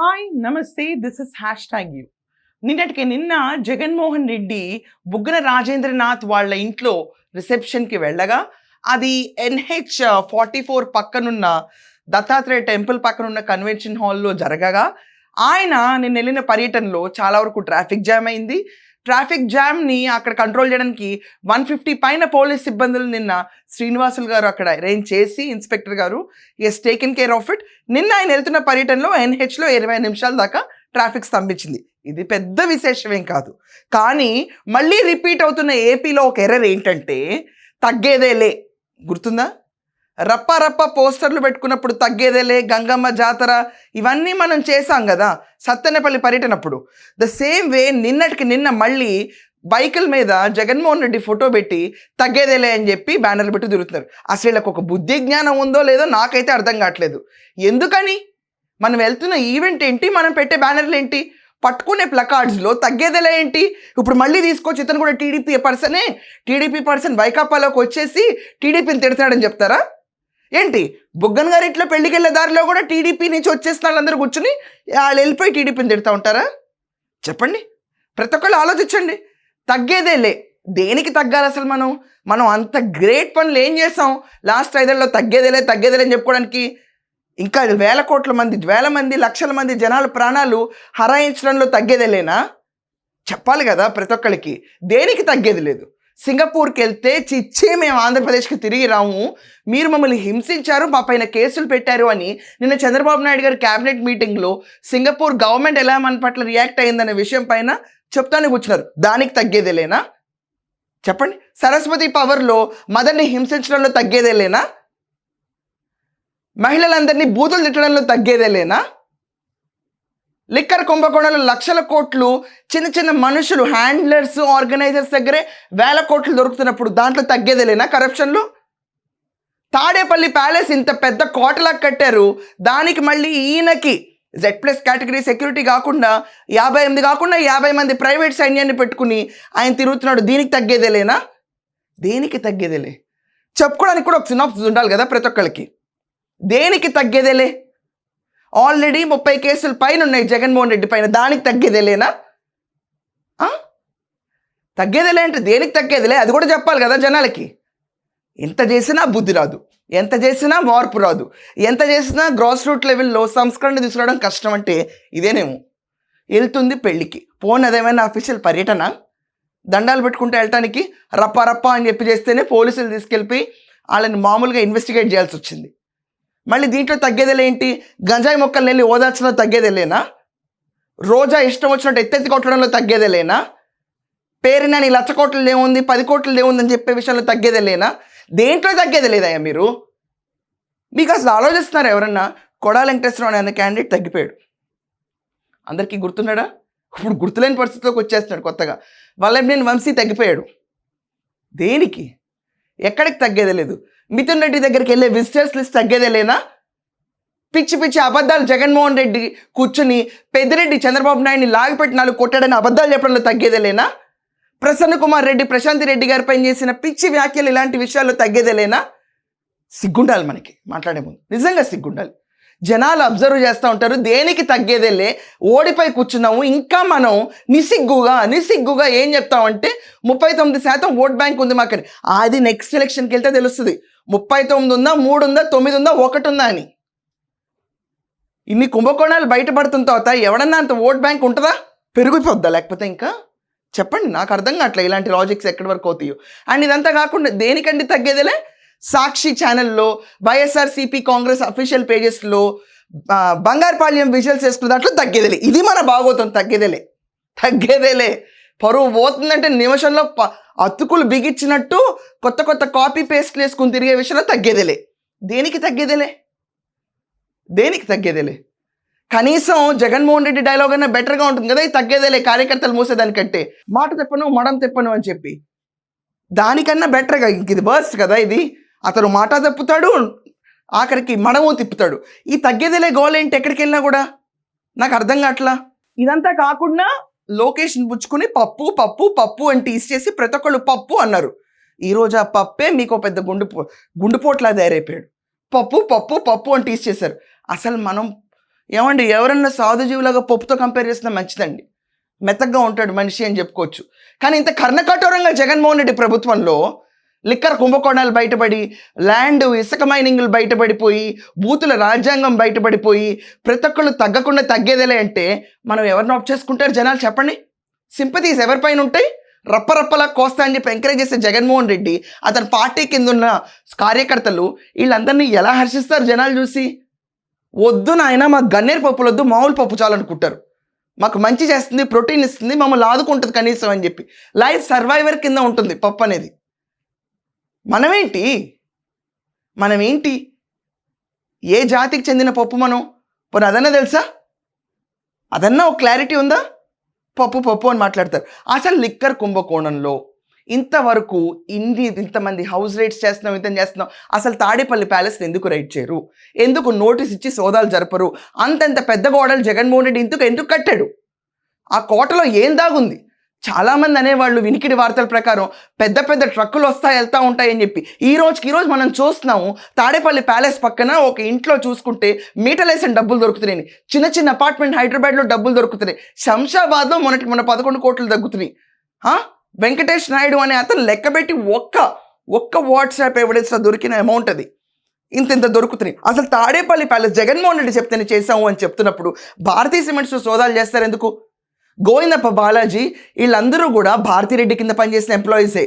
Hi నమస్తే this is hash tag you. నిన్నటికి నిన్న జగన్మోహన్ రెడ్డి బుగ్గన రాజేంద్రనాథ్ వాళ్ళ ఇంట్లో రిసెప్షన్కి వెళ్ళగా అది ఎన్హెచ్ ఫార్టీ ఫోర్ పక్కనున్న దత్తాత్రేయ టెంపుల్ పక్కనున్న కన్వెన్షన్ హాల్లో జరగగా ఆయన నిన్న వెళ్ళిన పర్యటనలో చాలా వరకు ట్రాఫిక్ జామ్ అయింది. ట్రాఫిక్ జామ్ని అక్కడ కంట్రోల్ చేయడానికి వన్ ఫిఫ్టీ పైన పోలీస్ సిబ్బందులు నిన్న శ్రీనివాసులు గారు అక్కడ అరేంజ్ చేసి ఇన్స్పెక్టర్ గారు has taken care of it నిన్న ఆయన వెళ్తున్న పర్యటనలో ఎన్హెచ్లో ఇరవై నిమిషాల దాకా ట్రాఫిక్ స్తంభించింది. ఇది పెద్ద విశేషమేం కాదు. కానీ మళ్ళీ రిపీట్ అవుతున్న ఏపీలో ఒక ఎర్రర్ ఏంటంటే తగ్గేదేలే. గుర్తుందా? రప్ప రప్ప పోస్టర్లు పెట్టుకున్నప్పుడు తగ్గేదేలే గంగమ్మ జాతర ఇవన్నీ మనం చేసాం కదా సత్తెనపల్లి పర్యటనప్పుడు. ద సేమ్ వే నిన్నటికి నిన్న మళ్ళీ బైకుల మీద జగన్మోహన్ రెడ్డి ఫోటో పెట్టి తగ్గేదేలే అని చెప్పి బ్యానర్లు పెట్టి తిరుగుతున్నారు. అసలు వీళ్ళకి ఒక బుద్ధి జ్ఞానం ఉందో లేదో నాకైతే అర్థం కావట్లేదు. ఎందుకని? మనం వెళ్తున్న ఈవెంట్ ఏంటి? మనం పెట్టే బ్యానర్లు ఏంటి? పట్టుకునే ప్లకార్డ్స్లో తగ్గేదేలా ఏంటి? ఇప్పుడు మళ్ళీ తీసుకొచ్చి ఇతను కూడా టీడీపీ పర్సనే టీడీపీ పర్సన్ వైకాపాలోకి వచ్చేసి టీడీపీని తిడతాడని చెప్తారా? ఏంటి? బుగ్గన్ గారి ఇట్లా పెళ్ళికి వెళ్ళే దారిలో కూడా టీడీపీ నుంచి వచ్చేసిన వాళ్ళందరూ కూర్చుని వాళ్ళు వెళ్ళిపోయి టీడీపీని తిడతా ఉంటారా? చెప్పండి. ప్రతి ఒక్కళ్ళు ఆలోచించండి. తగ్గేదేలే దేనికి తగ్గాలి అసలు మనం? మనం అంత గ్రేట్ పనులు ఏం చేసాం? లాస్ట్ ఐదేళ్ళలో తగ్గేదేలే తగ్గేదేలే అని చెప్పుకోవడానికి ఇంకా వేల కోట్ల మంది వేల మంది లక్షల మంది జనాల ప్రాణాలు హరాయించడంలో తగ్గేదేలేనా చెప్పాలి కదా ప్రతి ఒక్కరికి దేనికి తగ్గేది లేదు? సింగపూర్కి వెళ్తే చిచ్చే మేము ఆంధ్రప్రదేశ్కి తిరిగి రాము. మీరు మమ్మల్ని హింసించారు మా పైన కేసులు పెట్టారు అని నిన్న చంద్రబాబు నాయుడు గారి క్యాబినెట్ మీటింగ్లో సింగపూర్ గవర్నమెంట్ ఎలా మన పట్ల రియాక్ట్ అయిందనే విషయం పైన చెప్తానే కూర్చున్నారు. దానికి తగ్గేదేలేనా చెప్పండి. సరస్వతి పవర్లో మదర్ని హింసించడంలో తగ్గేదేలేనా మహిళలందరినీ బూతులు తిట్టడంలో తగ్గేదేలేనా లిక్కర్ కుంభకోణంలో లక్షల కోట్లు చిన్న చిన్న మనుషులు హ్యాండ్లర్స్ ఆర్గనైజర్స్ దగ్గరే వేల కోట్లు దొరుకుతున్నప్పుడు దాంట్లో తగ్గేదేలేనా కరప్షన్లు? తాడేపల్లి ప్యాలెస్ ఇంత పెద్ద కోటలా కట్టారు దానికి మళ్ళీ ఈయనకి జెడ్ ప్లస్ కేటగిరీ సెక్యూరిటీ కాకుండా యాభై ఎనిమిది కాకుండా యాభై మంది ప్రైవేట్ సైన్యాన్ని పెట్టుకుని ఆయన తిరుగుతున్నాడు దీనికి తగ్గేదేలేనా? దేనికి తగ్గేదేలే? చెప్పుకోవడానికి కూడా ఒక సినాప్స్ ఉండాలి కదా ప్రతి ఒక్కరికి దేనికి తగ్గేదేలే? ఆల్రెడీ ముప్పై కేసులు పైన ఉన్నాయి జగన్మోహన్ రెడ్డి పైన. దానికి తగ్గేదేలేనా తగ్గేదేలే అంటే దేనికి తగ్గేదిలే అది కూడా చెప్పాలి కదా జనాలకి. ఎంత చేసినా బుద్ధి రాదు. ఎంత చేసినా మార్పు రాదు. ఎంత చేసినా గ్రాస్ రూట్ లెవెల్లో సంస్కరణ తీసుకురావడం కష్టం అంటే ఇదేనేమో. వెళ్తుంది పెళ్ళికి పోన్ అదేమైనా అఫీషియల్ పర్యటన? దండాలు పెట్టుకుంటూ వెళ్ళటానికి రప్ప రప్ప అని చెప్పి చేస్తేనే పోలీసులు తీసుకెళ్ళిపోయి వాళ్ళని మామూలుగా ఇన్వెస్టిగేట్ చేయాల్సి వచ్చింది. మళ్ళీ దీంట్లో తగ్గేదేలే ఏంటి? గంజాయి మొక్కలు వెళ్ళి ఓదార్చడంలో తగ్గేదేలేనా? రోజా ఇష్టం వచ్చినట్టు ఎత్తెత్తి కొట్టడంలో తగ్గేదేలేనా? పేరున నీ లచ్చ కోట్లు ఏముంది పది కోట్లు ఏముంది అని చెప్పే విషయంలో తగ్గేదేలేనా? దేంట్లో తగ్గేది లేదయ్యా మీరు? మీకు అసలు ఆలోచిస్తున్నారు ఎవరన్నా? కొడా వెంకటేశ్వరరావు అనే క్యాండిడేట్ తగ్గిపోయాడు. అందరికీ గుర్తున్నాడా? ఇప్పుడు గుర్తులేని పరిస్థితిలోకి వచ్చేస్తున్నాడు కొత్తగా. వల్లభనేని వంశీ తగ్గిపోయాడు. దేనికి? ఎక్కడికి తగ్గేదే లేదు. మిథున్ రెడ్డి దగ్గరికి వెళ్ళే విజిటర్స్ లిస్ట్ తగ్గేదే లేనా? పిచ్చి పిచ్చి అబద్ధాలు జగన్మోహన్ రెడ్డి కూర్చుని పెద్దిరెడ్డి చంద్రబాబు నాయుడిని లాగిపెట్టినాలు కొట్టాడని అబద్ధాలు చెప్పడంలో తగ్గేదే లేనా? ప్రసన్న కుమార్ రెడ్డి ప్రశాంతి రెడ్డి గారిపై చేసిన పిచ్చి వ్యాఖ్యలు ఇలాంటి విషయాల్లో తగ్గేదే లేనా? సిగ్గుండాలి మనకి మాట్లాడే ముందు. నిజంగా సిగ్గుండాలి. జనాలు అబ్జర్వ్ చేస్తూ ఉంటారు దేనికి తగ్గేదేలే ఓడిపోయి కూర్చున్నాము ఇంకా మనం నిసిగ్గుగా నిసిగ్గుగా ఏం చెప్తామంటే ముప్పై తొమ్మిది శాతం ఓట్ బ్యాంక్ ఉంది మాకని అది నెక్స్ట్ ఎలక్షన్కి వెళ్తే తెలుస్తుంది. ముప్పై తొమ్మిది ఉందా మూడు ఉందా తొమ్మిది ఉందా ఒకటి ఉందా అని. ఇన్ని కుంభకోణాలు బయటపడుతున్న తర్వాత ఎవడన్నా అంత ఓట్ బ్యాంక్ ఉంటుందా? పెరిగిపోద్దా లేకపోతే ఇంకా? చెప్పండి నాకు అర్థం కావట్లేదు ఇలాంటి లాజిక్స్ ఎక్కడి వరకు అవుతాయో. అండ్ ఇదంతా కాకుండా దేనికండి తగ్గేదేలే? సాక్షి ఛానల్లో వైఎస్ఆర్సీపీ కాంగ్రెస్ అఫీషియల్ పేజెస్లో బంగారుపాళ్యం విజువల్స్ వేసుకున్న దాంట్లో తగ్గేదేలే. ఇది మన బాగోతుంది తగ్గేదేలే. తగ్గేదేలే. పరువు పోతుందంటే నిమిషంలో ప అతుకులు బిగించినట్టు కొత్త కొత్త కాపీ పేస్ట్లు వేసుకుని తిరిగే విషయంలో తగ్గేదేలే. దేనికి తగ్గేదేలే? దేనికి తగ్గేదేలే? కనీసం జగన్మోహన్ రెడ్డి డైలాగ్ అయినా బెటర్గా ఉంటుంది కదా ఇది తగ్గేదేలే కార్యకర్తలు మూసేదానికంటే. మాట తెప్పను మడం తెప్పను అని చెప్పి. దానికన్నా బెటర్గా ఇంక ఇది వర్స్ట్ కదా ఇది. అతను మాట తప్పుతాడు ఆఖరికి మడము తిప్పుతాడు. ఈ తగ్గేదేలే గోల్ ఏంటి? ఎక్కడికి వెళ్ళినా కూడా? నాకు అర్థం కావట్లా? ఇదంతా కాకుండా లోకేష్ని పుచ్చుకుని పప్పు పప్పు పప్పు అని టీస్ చేసి ప్రతి ఒక్కళ్ళు పప్పు అన్నారు. ఈరోజు ఆ పప్పే మీకు ఒక పెద్ద గుండు గుండుపోట్లా తయారైపోయాడు. పప్పు పప్పు పప్పు అని టీస్ చేశారు. అసలు మనం ఏమండి ఎవరన్నా సాధుజీవులాగా పప్పుతో కంపేర్ చేస్తున్నా మంచిదండి. మెత్తగా ఉంటాడు మనిషి అని చెప్పుకోవచ్చు. కానీ ఇంత కర్ణకఠోరంగా జగన్మోహన్ రెడ్డి ప్రభుత్వంలో లిక్కర్ కుంభకోణాలు బయటపడి ల్యాండ్ ఇసుక మైనింగ్లు బయటపడిపోయి బూతుల రాజ్యాంగం బయటపడిపోయి ప్రతి ఒక్కళ్ళు తగ్గకుండా తగ్గేదేలే అంటే మనం ఎవరిని ఆప్ చేసుకుంటారు జనాలు చెప్పండి. సింపతీస్ ఎవరిపైన ఉంటాయి? రప్పరప్పలా కోస్తా అని చెప్పి ఎంకరేజ్ చేసే జగన్మోహన్ రెడ్డి అతని పార్టీ కింద ఉన్న కార్యకర్తలు వీళ్ళందరినీ ఎలా హర్షిస్తారు జనాలు చూసి? వద్దు నాయన మాకు గన్నేరు పప్పులు వద్దు మామూలు పప్పు చాలనుకుంటారు. మాకు మంచి చేస్తుంది ప్రోటీన్ ఇస్తుంది మమ్మల్ని ఆదుకుంటుంది కనీసం అని చెప్పి. లైఫ్ సర్వైవర్ కింద ఉంటుంది పప్పు అనేది. మనమేంటి? మనమేంటి? ఏ జాతికి చెందిన పప్పు మనం? పోనీ అదన్నా తెలుసా? అదన్నా ఒక క్లారిటీ ఉందా? పప్పు పప్పు అని మాట్లాడతారు. అసలు లిక్కర్ కుంభకోణంలో ఇంతవరకు ఇన్ని ఇంతమంది హౌస్ రైట్స్ చేస్తున్నాం ఇంత చేస్తున్నాం. అసలు తాడేపల్లి ప్యాలెస్ ఎందుకు రైట్ చేయరు? ఎందుకు నోటీస్ ఇచ్చి సోదాలు జరపరు? అంతంత పెద్ద గోడలు జగన్మోహన్ రెడ్డి ఇందుకు ఎందుకు కట్టాడు? ఆ కోటలో ఏం దాగుంది? చాలామంది అనేవాళ్ళు వినికిడి వార్తల ప్రకారం పెద్ద పెద్ద ట్రక్కులు వస్తాయి వెళ్తూ ఉంటాయని చెప్పి. ఈ రోజుకి ఈరోజు మనం చూస్తున్నాము తాడేపల్లి ప్యాలెస్ పక్కన ఒక ఇంట్లో చూసుకుంటే మీటలేసిన డబ్బులు దొరుకుతున్నాయి. చిన్న చిన్న అపార్ట్మెంట్ హైదరాబాద్లో డబ్బులు దొరుకుతున్నాయి. శంషాబాద్లో మొన్నటి మన పదకొండు కోట్లు తగ్గుతున్నాయి. వెంకటేష్ నాయుడు అనే అతను లెక్కబెట్టి ఒక్క ఒక్క వాట్సాప్ ఎవిడెన్స్లో దొరికిన అమౌంట్ అది. ఇంత ఇంత దొరుకుతున్నాయి. అసలు తాడేపల్లి ప్యాలెస్ జగన్మోహన్ రెడ్డి చెప్తేనే చేసాము అని చెప్తున్నప్పుడు భారతీయ సిమెంట్స్ సోదాలు చేస్తారు ఎందుకు గోవిందప్ప బాలాజీ వీళ్ళందరూ కూడా భారతిరెడ్డి కింద పనిచేసిన ఎంప్లాయీసే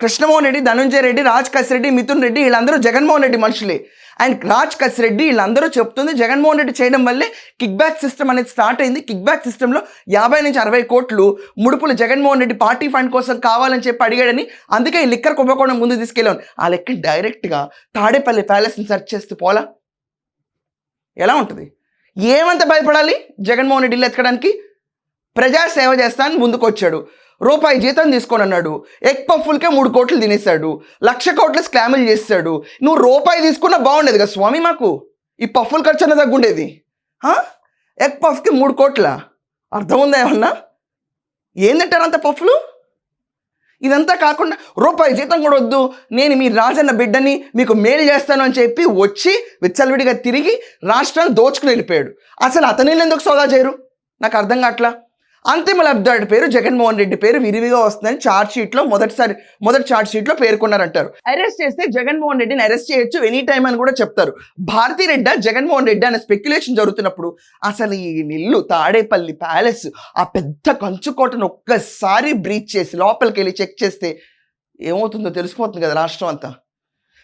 కృష్ణమోహన్ రెడ్డి ధనుంజయ రెడ్డి రాజ్ కసిరెడ్డి మిథున్ రెడ్డి వీళ్ళందరూ జగన్మోహన్ రెడ్డి మనుషులే. అండ్ రాజ్ కసిరెడ్డి వీళ్ళందరూ చెప్తుంది జగన్మోహన్ రెడ్డి చేయడం వల్లే కిక్ బ్యాక్ సిస్టమ్ అనేది స్టార్ట్ అయింది. కిక్ బ్యాక్ సిస్టంలో యాభై నుంచి అరవై కోట్లు ముడుపులు జగన్మోహన్ రెడ్డి పార్టీ ఫండ్ కోసం కావాలని చెప్పి అడిగాడని అందుకే ఈ లిక్కర్ కుంభకోణం ముందు తీసుకెళ్ళాను. ఆ లెక్క డైరెక్ట్గా తాడేపల్లి ప్యాలెస్ని సెర్చ్ చేస్తూ పోలా? ఎలా ఉంటుంది? ఏమంత భయపడాలి జగన్మోహన్ రెడ్డి ఇల్లు ఎత్తకడానికి ప్రజా సేవ చేస్తానని ముందుకు రూపాయి జీతం తీసుకొని అన్నాడు ఎగ్ పఫ్ఫుల్కే మూడు కోట్లు తినేశాడు. లక్ష కోట్ల స్కాములు చేస్తాడు. నువ్వు రూపాయి తీసుకున్నా బాగుండేది కదా స్వామి మాకు? ఈ పఫ్ఫుల్ ఖర్చు అన్న తగ్గుండేది. ఎగ్ పఫ్కి మూడు కోట్ల? అర్థం ఉందా ఏమన్నా? ఏం తింటారు అంత పఫ్లు ఇదంతా కాకుండా రూపాయి జీతం కూడా వద్దు. నేను మీ రాజన్న బిడ్డని మీకు మేలు చేస్తాను అని చెప్పి వచ్చి విచ్చలవిడిగా తిరిగి రాష్ట్రాన్ని దోచుకుని వెళ్ళిపోయాడు. అసలు అతని ఎందుకు సోదా చేయరు? నాకు అర్థం కావట్లా? అంతిమ లబ్ధాడి పేరు జగన్మోహన్ రెడ్డి పేరు విరివిగా వస్తుందని చార్జ్ షీట్లో మొదటిసారి మొదటి చార్జ్ షీట్లో పేర్కొన్నారంటారు. అరెస్ట్ చేస్తే జగన్మోహన్ రెడ్డిని అరెస్ట్ చేయొచ్చు ఎనీ టైం అని కూడా చెప్తారు. భారతీ రెడ్డి జగన్మోహన్ రెడ్డి అనే స్పెక్యులేషన్ జరుగుతున్నప్పుడు అసలు ఈ నిల్లు తాడేపల్లి ప్యాలెస్ ఆ పెద్ద కంచుకోటను ఒక్కసారి బ్రీచ్ చేసి లోపలికి వెళ్ళి చెక్ చేస్తే ఏమవుతుందో తెలిసిపోతుంది కదా రాష్ట్రం అంతా.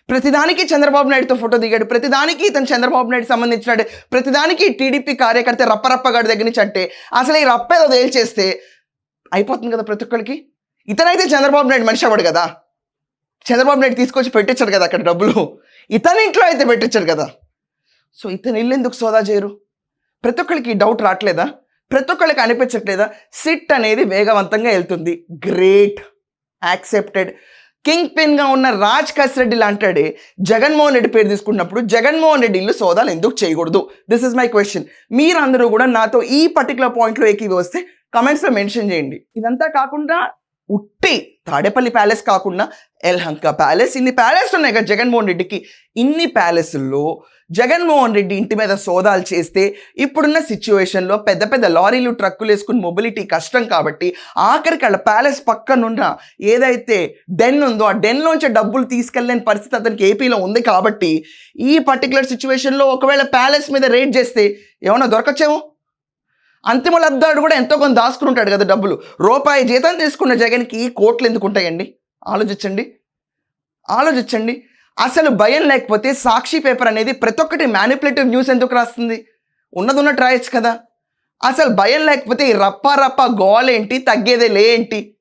ప్రతిదానికి చంద్రబాబు నాయుడుతో ఫోటో దిగాడు ప్రతిదానికి ఇతను చంద్రబాబు నాయుడు సంబంధించినాడు ప్రతిదానికి టీడీపీ కార్యకర్త రప్పరప్పగాడి దగ్గర నుంచి అంటే అసలు ఈ రప్ప ఏదో తేల్చేస్తే అయిపోతుంది కదా ప్రతి ఒక్కరికి ఇతనైతే చంద్రబాబు నాయుడు మనిషి అవ్వడు కదా? చంద్రబాబు నాయుడు తీసుకొచ్చి పెట్టించాడు కదా అక్కడ డబ్బులు? ఇతని ఇంట్లో అయితే పెట్టించాడు కదా? సో ఇతను ఇల్లు ఎందుకు సోదా చేయరు? ప్రతి ఒక్కరికి డౌట్ రావట్లేదా? ప్రతి ఒక్కరికి అనిపించట్లేదా? సిట్ అనేది వేగవంతంగా వెళ్తుంది. గ్రేట్. యాక్సెప్టెడ్. కింగ్ పిన్గా ఉన్న రాజ్ కసిరెడ్డి లాంటాడే జగన్మోహన్ రెడ్డి పేరు తీసుకున్నప్పుడు జగన్మోహన్ రెడ్డి ఇల్లు సోదాలు ఎందుకు చేయకూడదు? దిస్ ఇస్ మై క్వశ్చన్ మీరందరూ కూడా నాతో ఈ పర్టికులర్ పాయింట్లో ఏకీవి వస్తే కమెంట్స్లో మెన్షన్ చేయండి. ఇదంతా కాకుండా ఉట్టి తాడేపల్లి ప్యాలెస్ కాకుండా ఎల్హంక ప్యాలెస్. ఇన్ని ప్యాలెస్ ఉన్నాయి కదా జగన్మోహన్ రెడ్డికి. ఇన్ని ప్యాలెస్ల్లో జగన్మోహన్ రెడ్డి ఇంటి మీద సోదాలు చేస్తే ఇప్పుడున్న సిచ్యువేషన్లో పెద్ద పెద్ద లారీలు ట్రక్కులు వేసుకుని మొబిలిటీ కష్టం కాబట్టి ఆఖరికి వాళ్ళ ప్యాలెస్ పక్కనున్న ఏదైతే డెన్ ఉందో ఆ డెన్లోంచి డబ్బులు తీసుకెళ్ళలేని పరిస్థితి అతనికి ఏపీలో ఉంది కాబట్టి ఈ పర్టికులర్ సిచ్యువేషన్లో ఒకవేళ ప్యాలెస్ మీద రేట్ చేస్తే ఏమైనా దొరకచ్చేమో? అంతిమ లబ్ధాడు కూడా ఎంతో కొంత దాచుకుని ఉంటాడు కదా డబ్బులు. రూపాయి జీతం తీసుకున్న జగన్కి కోట్లు ఎందుకు ఉంటాయండి? ఆలోచించండి. ఆలోచించండి. అసలు భయం లేకపోతే సాక్షి పేపర్ అనేది ప్రతి ఒక్కటి మ్యానిపులేటివ్ న్యూస్ ఎందుకు రాస్తుంది? ఉన్నది ఉన్నట్టు రాయొచ్చు కదా. అసలు భయం లేకపోతే ఈ రప్ప రప్ప గోలేంటి తగ్గేదే లేంటి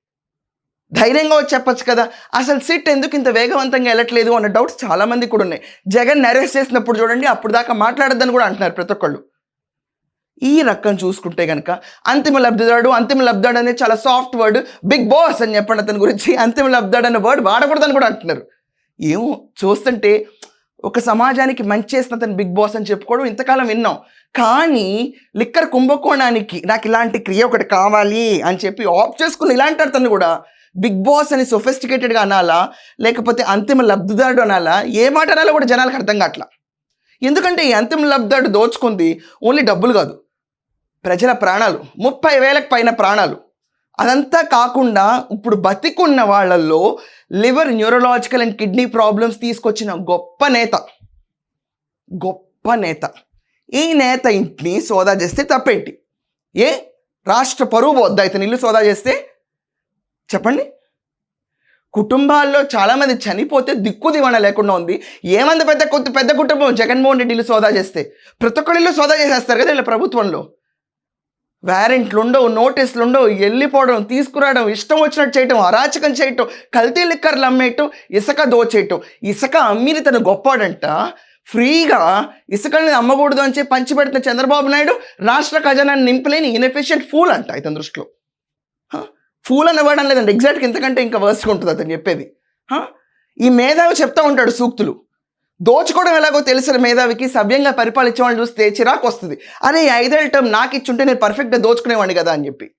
ధైర్యంగా వచ్చి చెప్పచ్చు కదా. అసలు సిట్ ఎందుకు ఇంత వేగవంతంగా వెళ్ళట్లేదు? అన్న డౌట్స్ చాలామంది కూడా ఉన్నాయి. జగన్ అరెస్ట్ చేసినప్పుడు చూడండి అప్పుడు దాకా మాట్లాడద్దని కూడా అంటున్నారు ప్రతి ఒక్కళ్ళు. ఈ రకం చూసుకుంటే కనుక అంతిమ లబ్ధిదారుడు అంతిమ లబ్ధాడు అనేది చాలా సాఫ్ట్ వర్డ్ బిగ్ బాస్ అని చెప్పండి అతని గురించి. అంతిమ లబ్ధాడు అనే వర్డ్ వాడకూడదని కూడా అంటున్నారు. ఏమో చూస్తుంటే ఒక సమాజానికి మంచి చేసిన అతను బిగ్ బాస్ అని చెప్పుకోవడం ఇంతకాలం విన్నాం. కానీ లిక్కర్ కుంభకోణానికి నాకు ఇలాంటి క్రియ ఒకటి కావాలి అని చెప్పి ఆప్ చేసుకుని ఇలాంటి అతను కూడా బిగ్ బాస్ అని సొఫిస్టికేటెడ్గా అనాలా లేకపోతే అంతిమ లబ్ధిదారుడు అనాలా ఏ మాట అనాలో కూడా జనాలకు అర్థం కావట్లా ఎందుకంటే ఈ అంతిమ లబ్ధాడు దోచుకుంది ఓన్లీ డబ్బులు కాదు. ప్రజల ప్రాణాలు ముప్పై వేలకు పైన ప్రాణాలు. అదంతా కాకుండా ఇప్పుడు బతికున్న వాళ్ళల్లో liver neurological and kidney problems తీసుకొచ్చిన గొప్ప నేత గొప్ప నేత. ఈ నేత ఇంటిని సోదా చేస్తే తప్పేంటి? ఏ? రాష్ట్ర పరువు వద్ద ఇతని ఇల్లు సోదా చేస్తే? చెప్పండి. కుటుంబాల్లో చాలామంది చనిపోతే దిక్కు దివాణ లేకుండా ఉంది. ఏమంత పెద్ద కొద్ది పెద్ద కుటుంబం జగన్మోహన్ రెడ్డి ఇల్లు సోదా చేస్తే? ప్రతి ఒక్కళ్ళు సోదా చేసేస్తారు కదా వీళ్ళ ప్రభుత్వంలో. వ్యారెంట్లు ఉండవు నోటీసులు ఉండవు వెళ్ళిపోవడం తీసుకురావడం ఇష్టం వచ్చినట్టు చేయటం అరాచకం చేయటం కల్తీ లిక్కర్లు అమ్మేయటం ఇసుక దోచేయటం. ఇసుక అమ్మిని తను గొప్పాడంట. ఫ్రీగా ఇసుకల్ని అమ్మకూడదు అని చెప్పి పంచిపెడుతున్న చంద్రబాబు నాయుడు రాష్ట్ర ఖజానాన్ని నింపలేని ఇన్ఎఫిషియెంట్ ఫూల్ అంట ఇతని దృష్టిలో. ఫూల్ అని లేదండి ఎగ్జాక్ట్గా ఇంతకంటే ఇంకా వర్స్గా ఉంటుంది అతను చెప్పేది. హ? ఈ మేధావి చెప్తా ఉంటాడు సూక్తులు. దోచుకోవడం ఎలాగో తెలిసిన మేధావికి సవ్యంగా పరిపాలించేవాళ్ళని చూస్తే చిరాకు వస్తుంది. అరే ఐదేళ్ళ టర్మ్ నాకు ఇచ్చుంటే నేను పర్ఫెక్ట్గా దోచుకునేవాడిని కదా అని చెప్పి.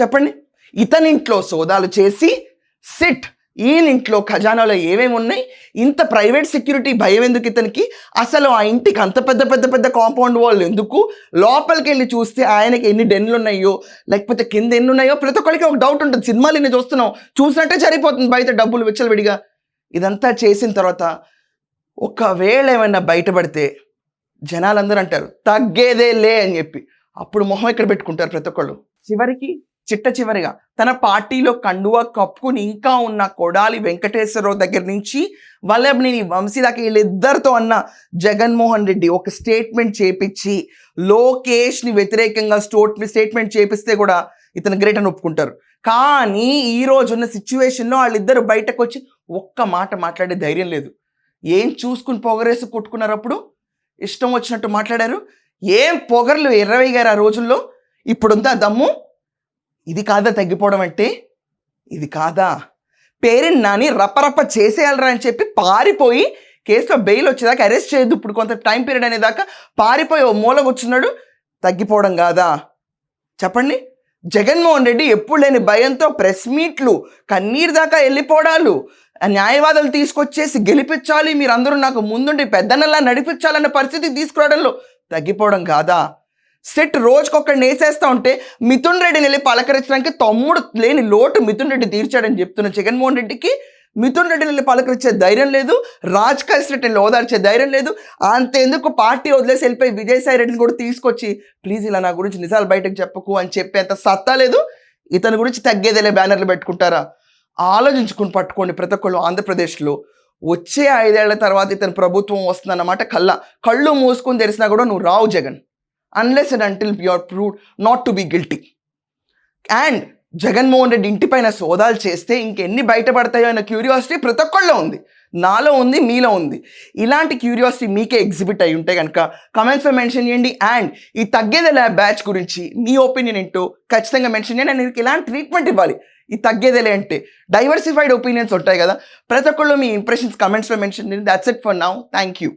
చెప్పండి. ఇతనింట్లో సోదాలు చేసి సిట్ ఈయనింట్లో ఖజానాలో ఏమేమి ఉన్నాయి? ఇంత ప్రైవేట్ సెక్యూరిటీ భయం ఎందుకు ఇతనికి? అసలు ఆ ఇంటికి అంత పెద్ద పెద్ద పెద్ద కాంపౌండ్ వాళ్ళు ఎందుకు? లోపలికి వెళ్ళి చూస్తే ఆయనకి ఎన్ని డెన్లు ఉన్నాయో లేకపోతే కింద ఎన్ని ఉన్నాయో ప్రతి ఒక్కరికి ఒక డౌట్ ఉంటుంది. సినిమాలు ఇన్ని చూస్తున్నాం. చూసినట్టే సరిపోతుంది బయట డబ్బులు విచ్చలవిడిగా. ఇదంతా చేసిన తర్వాత ఒకవేళ ఏమైనా బయటపడితే జనాలందరూ అంటారు తగ్గేదే లే అని చెప్పి. అప్పుడు మొహం ఇక్కడ పెట్టుకుంటారు ప్రతి ఒక్కళ్ళు? చివరికి చిట్ట చివరిగా తన పార్టీలో కండువా కప్పుకుని ఇంకా ఉన్న కొడాలి వెంకటేశ్వరరావు దగ్గర నుంచి వల్లభనేని వంశీ దాకా వీళ్ళిద్దరితో అన్న జగన్మోహన్ రెడ్డి ఒక స్టేట్మెంట్ చేపించి లోకేష్ని వ్యతిరేకంగా స్టోట్ స్టేట్మెంట్ చేపిస్తే కూడా ఇతను గ్రేట్ అని ఒప్పుకుంటారు. కానీ ఈ రోజున్న సిచ్యువేషన్లో వాళ్ళిద్దరు బయటకు వచ్చి ఒక్క మాట మాట్లాడే ధైర్యం లేదు. ఏం చూసుకుని పొగరేసి కొట్టుకున్నారు అప్పుడు ఇష్టం వచ్చినట్టు మాట్లాడారు. ఏం పొగర్లు ఇరవై గారు ఆ రోజుల్లో? ఇప్పుడుందా దమ్ము? ఇది కాదా తగ్గిపోవడం అంటే? ఇది కాదా? పేరెంట్ నాని రపరప చేసేయాలరా అని చెప్పి పారిపోయి కేసులో బెయిల్ వచ్చేదాకా అరెస్ట్ చేయొద్దు. ఇప్పుడు కొంత టైం పీరియడ్ అనేదాకా పారిపోయి ఓ మూల కూర్చున్నాడు. తగ్గిపోవడం కాదా? చెప్పండి. జగన్మోహన్ రెడ్డి ఎప్పుడు లేని భయంతో ప్రెస్ మీట్లు కన్నీరు దాకా వెళ్ళిపోవడాలు. న్యాయవాదులు తీసుకొచ్చేసి గెలిపించాలి మీరందరూ నాకు ముందుండి పెద్దనల్లా నడిపించాలన్న పరిస్థితికి తీసుకురావడంలో తగ్గిపోవడం కాదా? సెట్ రోజుకొక్కడిని వేసేస్తా ఉంటే మిథున్ రెడ్డిని వెళ్ళి పలకరించడానికి తమ్ముడు లేని లోటు మిథున్ రెడ్డి తీర్చాడని చెప్తున్న జగన్మోహన్ రెడ్డికి మిథున్ రెడ్డిని వెళ్ళి పలకరించే ధైర్యం లేదు రాజ్ రెడ్డిని ఓదార్చే ధైర్యం లేదు. అంతేందుకు పార్టీ వదిలేసి వెళ్ళిపోయి విజయసాయి రెడ్డిని కూడా తీసుకొచ్చి ప్లీజ్ ఇలా నా గురించి నిజాలు బయటకు చెప్పకు అని చెప్పేంత సత్తా లేదు. ఇతని గురించి తగ్గేదేలే బ్యానర్లు పెట్టుకుంటారా? ఆలోచించుకుని పట్టుకోండి ప్రతి ఒక్కళ్ళు ఆంధ్రప్రదేశ్లో. వచ్చే ఐదేళ్ళ తర్వాత ఇతని ప్రభుత్వం వస్తుందన్నమాట కళ్ళ. కళ్ళు మూసుకొని తెరిసినా కూడా నువ్వు రావు Jagan. Unless and until you are prove not to be guilty and Jaganmohan Reddy ఇంటిపైన సోదాలు చేస్తే ఇంకెన్ని బయటపడతాయో అన్న క్యూరియాసిటీ ప్రతి ఒక్కళ్ళలో ఉంది. నాలో ఉంది మీలో ఉంది. ఇలాంటి క్యూరియాసిటీ మీకే ఎగ్జిబిట్ అయి ఉంటే కనుక కమెంట్స్లో మెన్షన్ చేయండి. అండ్ ఈ తగ్గేదల బ్యాచ్ గురించి మీ ఒపీనియన్ ఏంటో ఖచ్చితంగా మెన్షన్ చేయండి. అండ్ ఇలాంటి ట్రీట్మెంట్ ఇవ్వాలి. ఇది తగ్గేదేలే అంటే. డైవర్సిఫైడ్ ఒపీనియన్స్ ఉంటాయి కదా. ప్రతి ఒక్కళ్ళు మీ ఇంప్రెషన్స్ కమెంట్స్లో మెన్షన్ చేయండి. That's it for now thank you